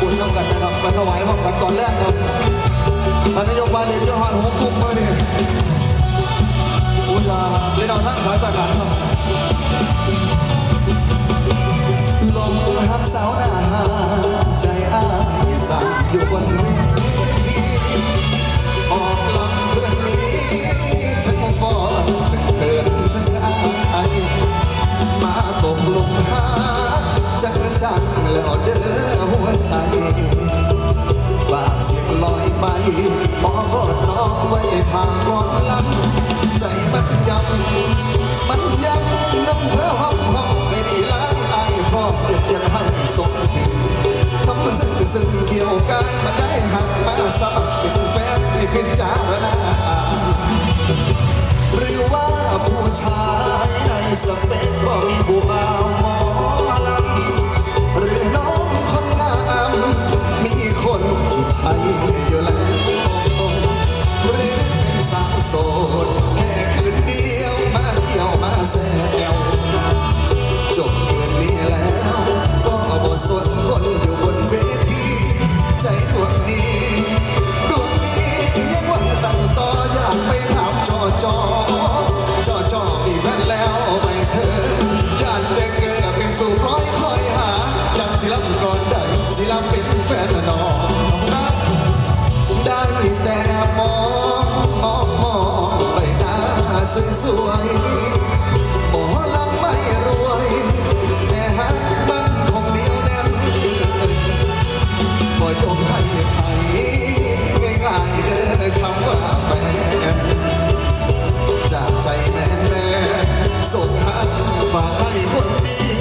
บุญต้องกันนะครับมาถวายพร้อมกันก่อนแรกครับท่านนายกบาลีเจ้าหันหกทุ่มลยเนี่ยอุลาเล่นเอาทั้งสายสากัดครับลมหักสาวหน้าใจอ้ายสั่นอยู่บน พร้อมเก็บยังให้สมถึงทำซึ้งซึ้งเกี่ยวกันมาได้หักมาสมัครเป็นแฟนให้พิจารณาหรือว่าผู้ชายในสเปคของผู้เบา สวยๆหมลำไม่รวยแต่ฮักมันคงเหนียวแน่นบ่จงให้